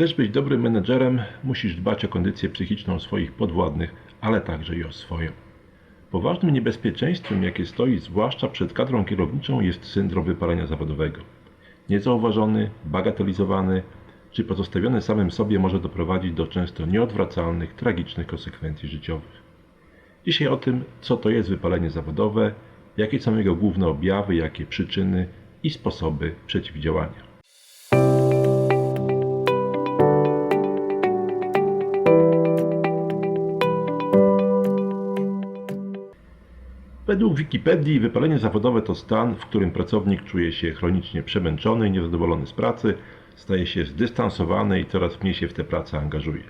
Chcesz być dobrym menedżerem, musisz dbać o kondycję psychiczną swoich podwładnych, ale także i o swoją. Poważnym niebezpieczeństwem, jakie stoi zwłaszcza przed kadrą kierowniczą, jest syndrom wypalenia zawodowego. Niezauważony, bagatelizowany czy pozostawiony samym sobie może doprowadzić do często nieodwracalnych, tragicznych konsekwencji życiowych. Dzisiaj o tym, co to jest wypalenie zawodowe, jakie są jego główne objawy, jakie przyczyny i sposoby przeciwdziałania. Według Wikipedii wypalenie zawodowe to stan, w którym pracownik czuje się chronicznie przemęczony i niezadowolony z pracy, staje się zdystansowany i coraz mniej się w tę pracę angażuje.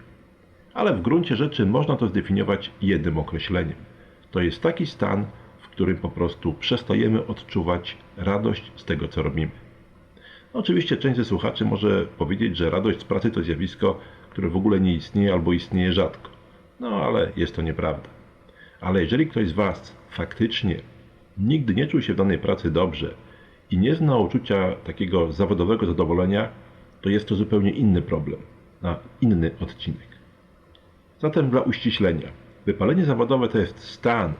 Ale w gruncie rzeczy można to zdefiniować jednym określeniem. To jest taki stan, w którym po prostu przestajemy odczuwać radość z tego, co robimy. Oczywiście część ze słuchaczy może powiedzieć, że radość z pracy to zjawisko, które w ogóle nie istnieje albo istnieje rzadko. No ale jest to nieprawda. Ale jeżeli ktoś z Was faktycznie nigdy nie czuł się w danej pracy dobrze i nie zna uczucia takiego zawodowego zadowolenia, to jest to zupełnie inny problem, na inny odcinek. Zatem dla uściślenia, wypalenie zawodowe to jest stan,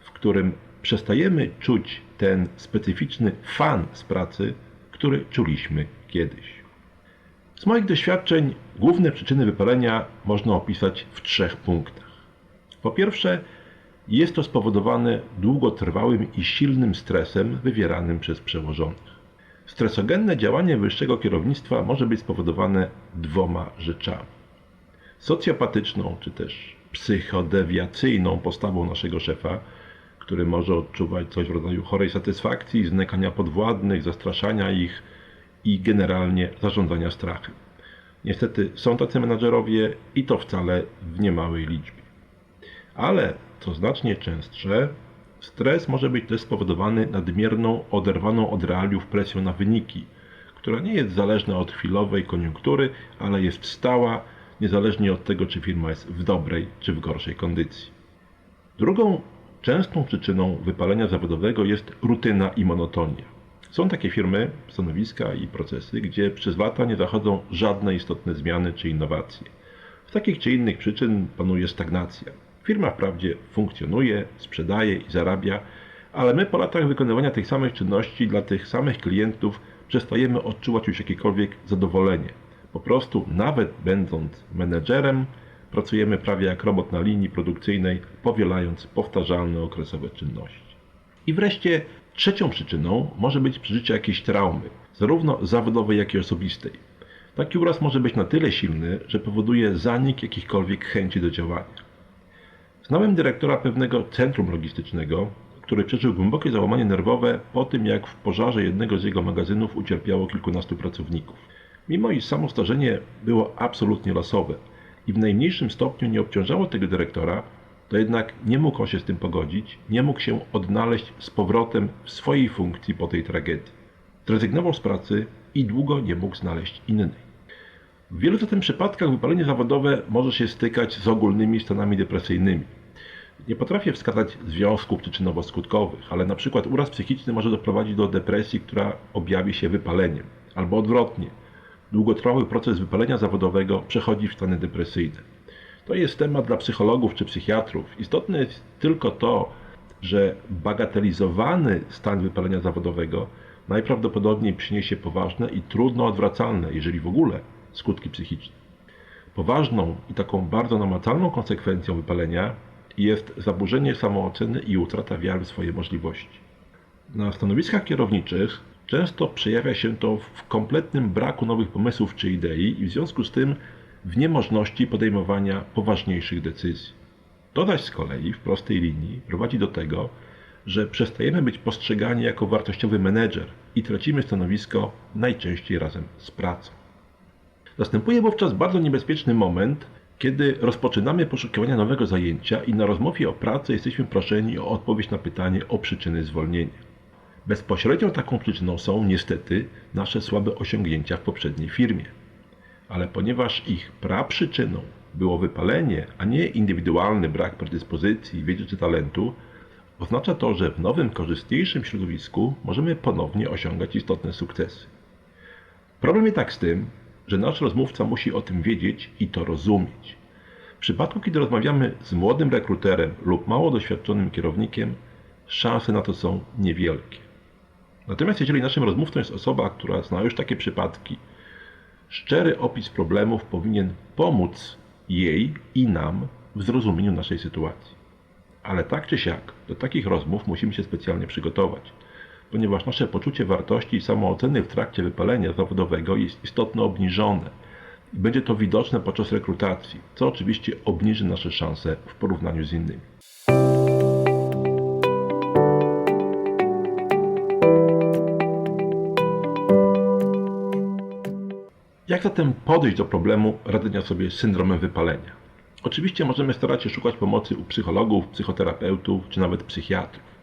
w którym przestajemy czuć ten specyficzny fan z pracy, który czuliśmy kiedyś. Z moich doświadczeń główne przyczyny wypalenia można opisać w trzech punktach. Po pierwsze, jest to spowodowane długotrwałym i silnym stresem wywieranym przez przełożonych. Stresogenne działanie wyższego kierownictwa może być spowodowane dwoma rzeczami. Socjopatyczną czy też psychodewiacyjną postawą naszego szefa, który może odczuwać coś w rodzaju chorej satysfakcji, znękania podwładnych, zastraszania ich i generalnie zarządzania strachem. Niestety są tacy menadżerowie i to wcale w niemałej liczbie. Ale, co znacznie częstsze, stres może być też spowodowany nadmierną, oderwaną od realiów presją na wyniki, która nie jest zależna od chwilowej koniunktury, ale jest stała, niezależnie od tego, czy firma jest w dobrej czy w gorszej kondycji. Drugą częstą przyczyną wypalenia zawodowego jest rutyna i monotonia. Są takie firmy, stanowiska i procesy, gdzie przez lata nie zachodzą żadne istotne zmiany czy innowacje. Z takich czy innych przyczyn panuje stagnacja. Firma wprawdzie funkcjonuje, sprzedaje i zarabia, ale my po latach wykonywania tych samych czynności dla tych samych klientów przestajemy odczuwać już jakiekolwiek zadowolenie. Po prostu, nawet będąc menedżerem, pracujemy prawie jak robot na linii produkcyjnej, powielając powtarzalne okresowe czynności. I wreszcie trzecią przyczyną może być przeżycie jakiejś traumy, zarówno zawodowej, jak i osobistej. Taki uraz może być na tyle silny, że powoduje zanik jakichkolwiek chęci do działania. Znałem dyrektora pewnego centrum logistycznego, który przeżył głębokie załamanie nerwowe po tym, jak w pożarze jednego z jego magazynów ucierpiało kilkunastu pracowników. Mimo iż samo starzenie było absolutnie losowe i w najmniejszym stopniu nie obciążało tego dyrektora, to jednak nie mógł się z tym pogodzić, nie mógł się odnaleźć z powrotem w swojej funkcji po tej tragedii. Zrezygnował z pracy i długo nie mógł znaleźć innej. W wielu zatem przypadkach wypalenie zawodowe może się stykać z ogólnymi stanami depresyjnymi. Nie potrafię wskazać związków przyczynowo-skutkowych, ale na przykład uraz psychiczny może doprowadzić do depresji, która objawi się wypaleniem, albo odwrotnie. Długotrwały proces wypalenia zawodowego przechodzi w stany depresyjne. To jest temat dla psychologów czy psychiatrów. Istotne jest tylko to, że bagatelizowany stan wypalenia zawodowego najprawdopodobniej przyniesie poważne i trudno odwracalne, jeżeli w ogóle, skutki psychiczne. Poważną i taką bardzo namacalną konsekwencją wypalenia jest zaburzenie samooceny i utrata wiary w swoje możliwości. Na stanowiskach kierowniczych często przejawia się to w kompletnym braku nowych pomysłów czy idei i w związku z tym w niemożności podejmowania poważniejszych decyzji. To zaś z kolei w prostej linii prowadzi do tego, że przestajemy być postrzegani jako wartościowy menedżer i tracimy stanowisko najczęściej razem z pracą. Następuje wówczas bardzo niebezpieczny moment, kiedy rozpoczynamy poszukiwania nowego zajęcia i na rozmowie o pracy jesteśmy proszeni o odpowiedź na pytanie o przyczyny zwolnienia. Bezpośrednią taką przyczyną są niestety nasze słabe osiągnięcia w poprzedniej firmie. Ale ponieważ ich praprzyczyną było wypalenie, a nie indywidualny brak predyspozycji, wiedzy czy talentu, oznacza to, że w nowym, korzystniejszym środowisku możemy ponownie osiągać istotne sukcesy. Problem jest tak z tym, że nasz rozmówca musi o tym wiedzieć i to rozumieć. W przypadku, kiedy rozmawiamy z młodym rekruterem lub mało doświadczonym kierownikiem, szanse na to są niewielkie. Natomiast jeżeli naszym rozmówcą jest osoba, która zna już takie przypadki, szczery opis problemów powinien pomóc jej i nam w zrozumieniu naszej sytuacji. Ale tak czy siak, do takich rozmów musimy się specjalnie przygotować, ponieważ nasze poczucie wartości i samooceny w trakcie wypalenia zawodowego jest istotnie obniżone będzie to widoczne podczas rekrutacji, co oczywiście obniży nasze szanse w porównaniu z innymi. Jak zatem podejść do problemu radzenia sobie z syndromem wypalenia? Oczywiście możemy starać się szukać pomocy u psychologów, psychoterapeutów czy nawet psychiatrów.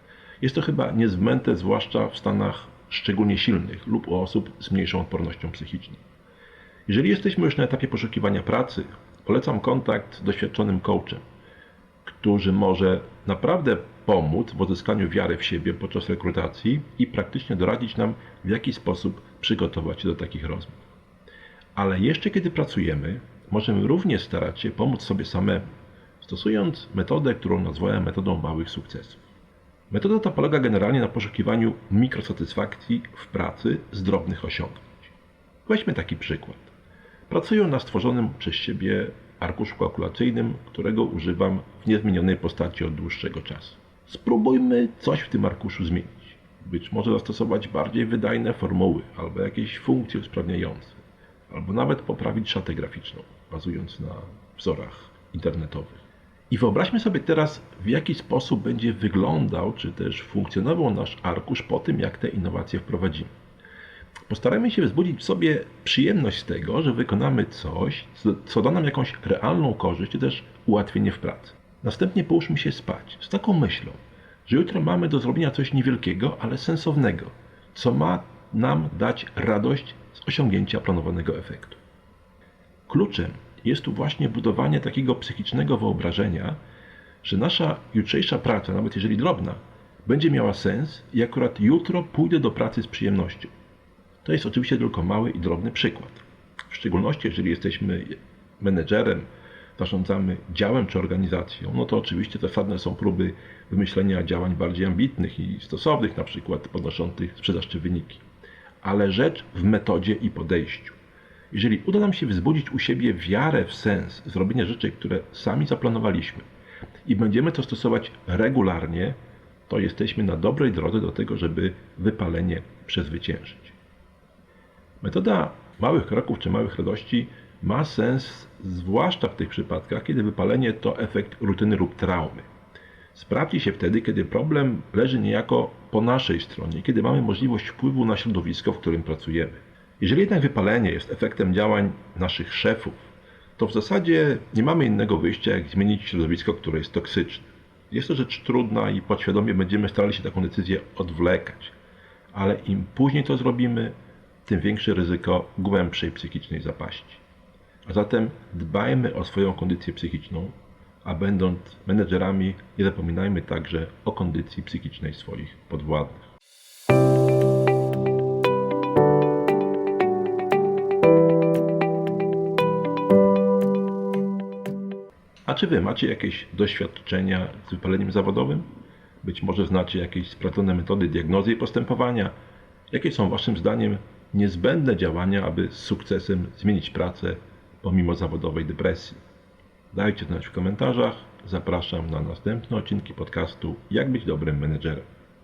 Jest to chyba niezbędne, zwłaszcza w stanach szczególnie silnych lub u osób z mniejszą odpornością psychiczną. Jeżeli jesteśmy już na etapie poszukiwania pracy, polecam kontakt z doświadczonym coachem, który może naprawdę pomóc w odzyskaniu wiary w siebie podczas rekrutacji i praktycznie doradzić nam, w jaki sposób przygotować się do takich rozmów. Ale jeszcze kiedy pracujemy, możemy również starać się pomóc sobie samemu, stosując metodę, którą nazwałem metodą małych sukcesów. Metoda ta polega generalnie na poszukiwaniu mikrosatysfakcji w pracy z drobnych osiągnięć. Weźmy taki przykład. Pracuję na stworzonym przez siebie arkuszu kalkulacyjnym, którego używam w niezmienionej postaci od dłuższego czasu. Spróbujmy coś w tym arkuszu zmienić. Być może zastosować bardziej wydajne formuły albo jakieś funkcje usprawniające albo nawet poprawić szatę graficzną, bazując na wzorach internetowych. I wyobraźmy sobie teraz, w jaki sposób będzie wyglądał, czy też funkcjonował nasz arkusz po tym, jak te innowacje wprowadzimy. Postarajmy się wzbudzić w sobie przyjemność z tego, że wykonamy coś, co da nam jakąś realną korzyść, czy też ułatwienie w pracy. Następnie połóżmy się spać z taką myślą, że jutro mamy do zrobienia coś niewielkiego, ale sensownego, co ma nam dać radość z osiągnięcia planowanego efektu. Kluczem jest tu właśnie budowanie takiego psychicznego wyobrażenia, że nasza jutrzejsza praca, nawet jeżeli drobna, będzie miała sens i akurat jutro pójdę do pracy z przyjemnością. To jest oczywiście tylko mały i drobny przykład. W szczególności, jeżeli jesteśmy menedżerem, zarządzamy działem czy organizacją, no to oczywiście zasadne są próby wymyślenia działań bardziej ambitnych i stosownych, na przykład podnoszących sprzedażcze wyniki ale rzecz w metodzie i podejściu. Jeżeli uda nam się wzbudzić u siebie wiarę w sens zrobienia rzeczy, które sami zaplanowaliśmy i będziemy to stosować regularnie, to jesteśmy na dobrej drodze do tego, żeby wypalenie przezwyciężyć. Metoda małych kroków czy małych radości ma sens zwłaszcza w tych przypadkach, kiedy wypalenie to efekt rutyny lub traumy. Sprawdzi się wtedy, kiedy problem leży niejako po naszej stronie, kiedy mamy możliwość wpływu na środowisko, w którym pracujemy. Jeżeli jednak wypalenie jest efektem działań naszych szefów, to w zasadzie nie mamy innego wyjścia, jak zmienić środowisko, które jest toksyczne. Jest to rzecz trudna i podświadomie będziemy starali się taką decyzję odwlekać, ale im później to zrobimy, tym większe ryzyko głębszej psychicznej zapaści. A zatem dbajmy o swoją kondycję psychiczną, a będąc menedżerami, nie zapominajmy także o kondycji psychicznej swoich podwładnych. A czy Wy macie jakieś doświadczenia z wypaleniem zawodowym? Być może znacie jakieś sprawdzone metody diagnozy i postępowania? Jakie są Waszym zdaniem niezbędne działania, aby z sukcesem zmienić pracę pomimo zawodowej depresji? Dajcie znać w komentarzach. Zapraszam na następne odcinki podcastu Jak być dobrym menedżerem.